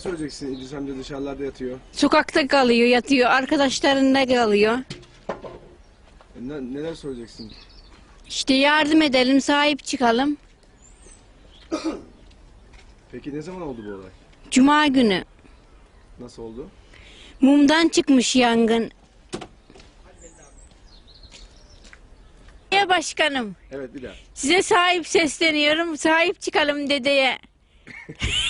söyleyeceksin İdris amca dışarılarda yatıyor. Sokakta kalıyor, yatıyor, arkadaşlarında kalıyor. E, ne- neler söyleyeceksin? İşte yardım edelim, sahip çıkalım. Peki ne zaman oldu bu olay? Cuma günü Nasıl oldu? mumdan çıkmış yangın. Ya başkanım, Evet bir daha. size sahip sesleniyorum. Sahip çıkalım dedeye.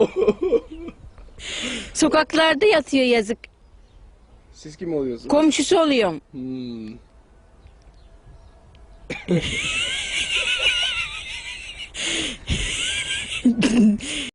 Sokaklarda yatıyor yazık. Siz kim oluyorsunuz? Komşusu oluyorum. Hmm.